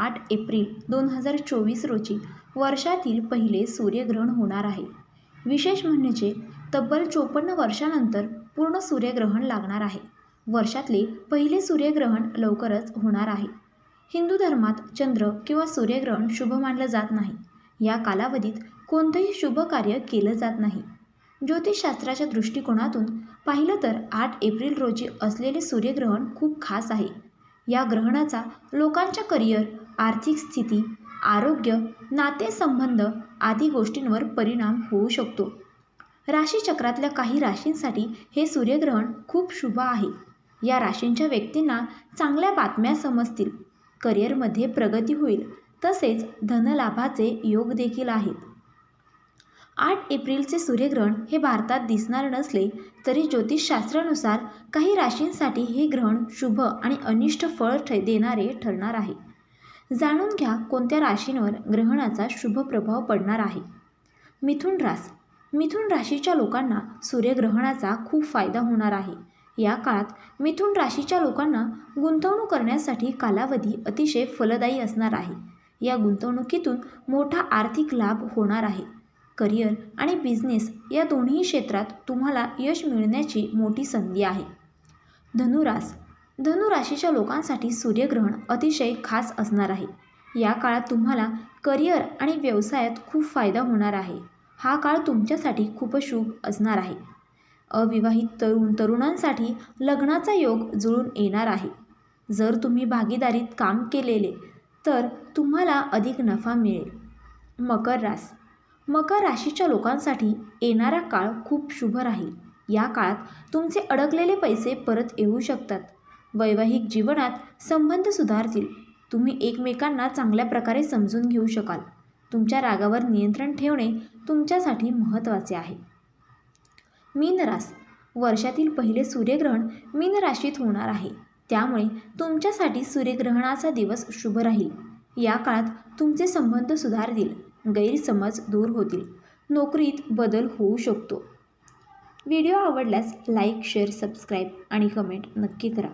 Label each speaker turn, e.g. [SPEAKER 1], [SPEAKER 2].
[SPEAKER 1] आठ एप्रिल दोन हजार चोवीस रोजी वर्षातील पहिले सूर्यग्रहण होणार आहे. विशेष म्हणजे तब्बल चोपन्न वर्षानंतर पूर्ण सूर्यग्रहण लागणार आहे. वर्षातले पहिले सूर्यग्रहण लवकरच होणार आहे. हिंदू धर्मात चंद्र किंवा सूर्यग्रहण शुभ मानलं जात नाही. या कालावधीत कोणतंही शुभ कार्य केलं जात नाही. ज्योतिषशास्त्राच्या दृष्टिकोनातून पाहिलं तर आठ एप्रिल रोजी असलेले सूर्यग्रहण खूप खास आहे. या ग्रहणाचा लोकांच्या करिअर आर्थिक स्थिती आरोग्य नातेसंबंध आदी गोष्टींवर परिणाम होऊ शकतो. राशीचक्रातल्या काही राशींसाठी हे सूर्यग्रहण खूप शुभ आहे. या राशींच्या व्यक्तींना चांगल्या बातम्या समजतील. करिअरमध्ये प्रगती होईल. तसेच धनलाभाचे योग देखील आहेत. आठ एप्रिलचे सूर्यग्रहण हे भारतात दिसणार नसले तरी ज्योतिषशास्त्रानुसार काही राशींसाठी हे ग्रहण शुभ आणि अनिष्ट फळ देणारे ठरणार आहे. जाणून घ्या कोणत्या राशींवर ग्रहणाचा शुभ प्रभाव पडणार आहे. मिथुन रास मिथुन राशीच्या लोकांना सूर्यग्रहणाचा खूप फायदा होणार आहे. या काळात मिथुन राशीच्या लोकांना गुंतवणूक करण्यासाठी कालावधी अतिशय फलदायी असणार आहे. या गुंतवणुकीतून मोठा आर्थिक लाभ होणार आहे. करिअर आणि बिझनेस या दोन्ही क्षेत्रात तुम्हाला यश मिळण्याची मोठी संधी आहे. धनुरास. धनुराशीच्या लोकांसाठी सूर्यग्रहण अतिशय खास असणार आहे. या काळात तुम्हाला करिअर आणि व्यवसायात खूप फायदा होणार आहे. हा काळ तुमच्यासाठी खूपच शुभ असणार आहे. अविवाहित तरुण तरुणांसाठी लग्नाचा योग जुळून येणार आहे. जर तुम्ही भागीदारीत काम केलेले तर तुम्हाला अधिक नफा मिळेल. मकर रास. मकर राशीच्या लोकांसाठी येणारा काळ खूप शुभ राहील. या काळात तुमचे अडकलेले पैसे परत येऊ शकतात. वैवाहिक जीवनात संबंध सुधारतील. तुम्ही एकमेकांना चांगल्या प्रकारे समजून घेऊ शकाल. तुमच्या रागावर नियंत्रण ठेवणे तुमच्यासाठी महत्त्वाचे आहे. मीन रास वर्षातील पहिले सूर्यग्रहण मीन राशीत होणार आहे. त्यामुळे तुमच्यासाठी सूर्यग्रहणाचा दिवस शुभ राहील. या काळात तुमचे संबंध सुधारतील गैरसमज दूर होतील नोकरीत बदल होऊ शकतो. व्हिडिओ आवडल्यास लाईक शेअर सबस्क्राईब आणि कमेंट नक्की करा.